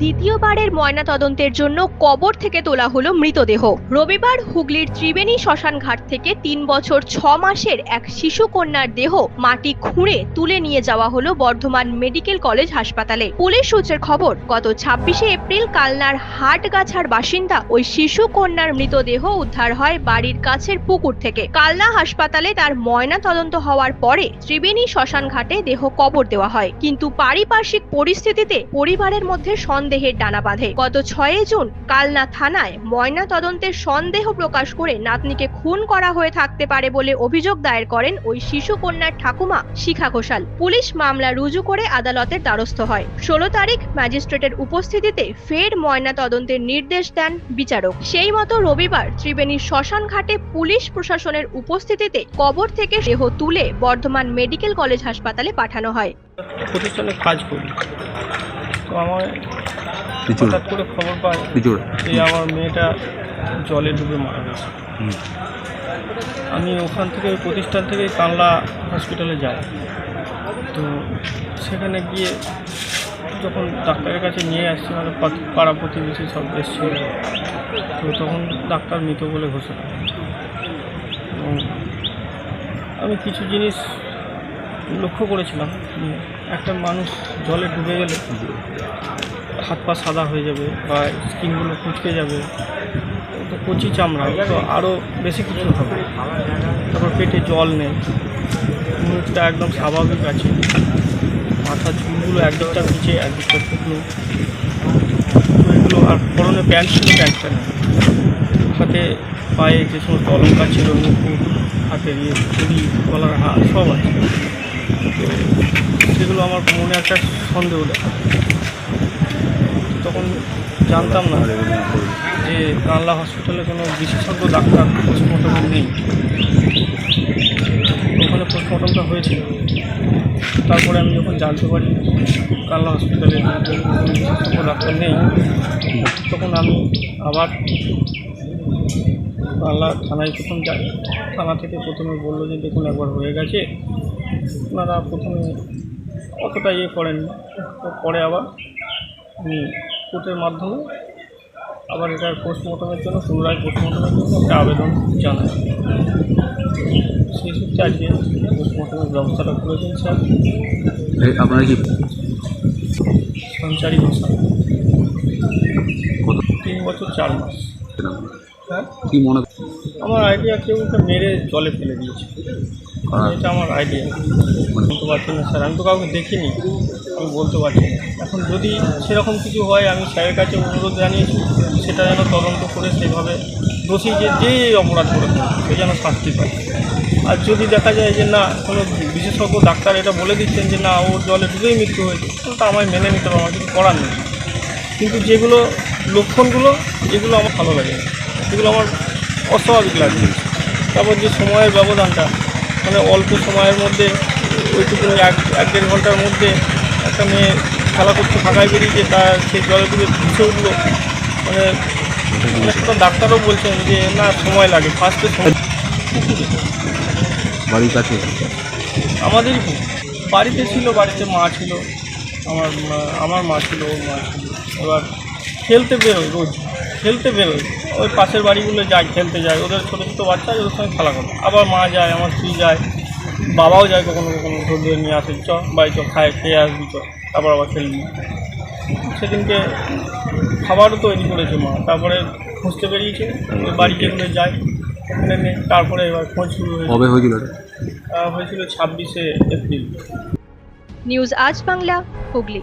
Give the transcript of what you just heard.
দ্বিতীয়বারের ময়না তদন্তের জন্য কবর থেকে তোলা হলো মৃতদেহ। রবিবার হুগলির ত্রিবেণী শ্মশান ঘাট থেকে তিন বছর ছ মাসের এক শিশু কন্যার দেহ মাটি খুঁড়ে তুলে নিয়ে যাওয়া হলো বর্ধমান মেডিকেল কলেজ হাসপাতালে। পুলিশ সূত্রের খবর, গত ছাব্বিশে এপ্রিল কালনার হাটগাছার বাসিন্দা ওই শিশু কন্যার মৃতদেহ উদ্ধার হয় বাড়ির কাছের পুকুর থেকে। কালনা হাসপাতালে তার ময়না তদন্ত হওয়ার পরে ত্রিবেণী শ্মশান ঘাটে দেহ কবর দেওয়া হয়। কিন্তু পারিপার্শ্বিক পরিস্থিতিতে পরিবারের মধ্যে সন্দেহের ডানা বাঁধে। গত ছয়ই জুন কালনা থানায় ময়না তদন্তের সন্দেহ প্রকাশ করে নাতনিকে খুন করা হয়ে থাকতে পারে বলে অভিযোগ দায়ের করেন ওই শিশু কন্যার ঠাকুমা শিখা ঘোষাল। পুলিশ মামলা রুজু করে আদালতের দ্বারস্থ হয়। ষোলো তারিখ ম্যাজিস্ট্রেটের উপস্থিতিতে ফের ময়না তদন্তের নির্দেশ দেন বিচারক। সেই মতো রবিবার ত্রিবেণীর শ্মশান ঘাটে পুলিশ প্রশাসনের উপস্থিতিতে কবর থেকে দেহ তুলে বর্ধমান মেডিকেল কলেজ হাসপাতালে পাঠানো হয়। কাজ করি তো আমার হঠাৎ করে খবর পাই যে আমার মেয়েটা জলে ডুবে মারা গেছে। আমি ওখান থেকে ওই প্রতিষ্ঠান থেকে কানলা হসপিটালে যাই। তো সেখানে গিয়ে যখন ডাক্তারের কাছে নিয়ে আসছি মানে পাড়া প্রতিবেশী সব এসেছিল। তো তখন ডাক্তার মৃত বলে ঘোষণা আমি কিছু জিনিস লক্ষ্য করেছিলাম একটা মানুষ জলে ডুবে গেলে হাত পা সাদা হয়ে যাবে বা স্কিনগুলো কুচকে যাবে, তো কচি চামড়া, তো আরও বেশি কিছু হবে। তারপর পেটে জল নেই, মুখটা একদম স্বাভাবিক আছে, মাথার চুলগুলো একদিকটা পিছিয়ে একদিকটা তো এগুলো আর পরনে প্যান্ট ছিল, প্যান্টটা নেই। হাতে পায়ে যে সমস্ত অলঙ্কার ছিল মুকুট হাতের ইয়ে চুড়ি, গলার হাত সব আছে। সেগুলো আমার মনে একটা সন্দেহ দেখা তখন জানতাম না যে কানলা হসপিটালে কোনো বিশেষজ্ঞ ডাক্তার পোস্টমর্টম নেই। ওখানে পোস্টমর্টমটা হয়েছিল। তারপরে আমি যখন জানতে পারি কানলা হসপিটালে কোনো ডাক্তার নেই, তখন আমি আবার কানলা থানায় প্রথম যাই থানা থেকে প্রথমে বলল যে দেখুন একবার হয়ে গেছে। ওনারা প্রথমে অতটা ইয়ে করেন তো পরে আবার আমি কোর্টের মাধ্যমে আবার এটার পোস্টমর্টমের জন্য পুনরায় পোস্টমর্টমের জন্য একটা আবেদন জানাই। সেই সূত্রে আজকে পোস্টমর্টমের ব্যবস্থাটা করেছেন স্যার আপনারা কি সঞ্চারী ভাষা কত তিন বছর চার মাস। হ্যাঁ? কি মনে আমার আইডিয়া কেউ মেরে জলে ফেলে দিয়েছে। এটা আমার আইডিয়া বলতে পারছি না স্যার আমি তো কাউকে দেখিনি। আমি বলতে পারছি না। এখন যদি সেরকম কিছু হয়, আমি স্যারের কাছে অনুরোধ জানিয়েছি, সেটা যেন তদন্ত করে সেভাবে দোষী যে যে অপরাধ করেছে সে যেন শাস্তি পায়। আর যদি দেখা যায় যে না, কোনো বিশেষজ্ঞ, ডাক্তার এটা বলে দিচ্ছেন যে না, ওর জলে ডুবেই মৃত্যু হয়েছে তো আমায় মেনে নিতে হবে, আমার কিছু করার নেই। কিন্তু যেগুলো লক্ষণগুলো, এগুলো আমার ভালো লাগে। এগুলো আমার অস্বাভাবিক লাগছে তারপর যে সময়ের ব্যবধানটা মানে অল্প সময়ের মধ্যে ওইটুকুনি এক এক দেড় ঘণ্টার মধ্যে একটা মেয়ে খেলা করতে ফাঁকায় বেরিয়েছে তার সেই জলে ডুবে ভেসে উঠল। মানে একটা ডাক্তারও বলছেন যে না সময় লাগে ফার্স্টে বাড়ির কাছে? আমাদের বাড়িতে ছিল বাড়িতে মা ছিল আমার মা- আমার মা ছিল ওর মা ছিল। এবার খেলতে বেরোয় রোজ খেলতে বেরোয়। ওই পাশের বাড়িগুলো যায় খেলতে যায় ওদের ছোটো ছোটো বাচ্চা ওদের সঙ্গে খেলা করে আবার মা যায় আমার স্ত্রী যায় বাবাও যায় কখনো কখনো ধরে ধরে নিয়ে আসে চ বাড়ি চ খায় খেয়ে আসবি চ তারপর আবার খেলবি। সেদিনকে খাবারও তৈরি করেছে মা তারপরে খুঁজতে বেরিয়েছে ওই বাড়ি যেগুলো যায় ওখানে নেই তারপরে এবার খোঁজ শুরু কবে হয়েছিল হয়েছিল ছাব্বিশে এপ্রিল। নিউজ আজ বাংলা হুগলি।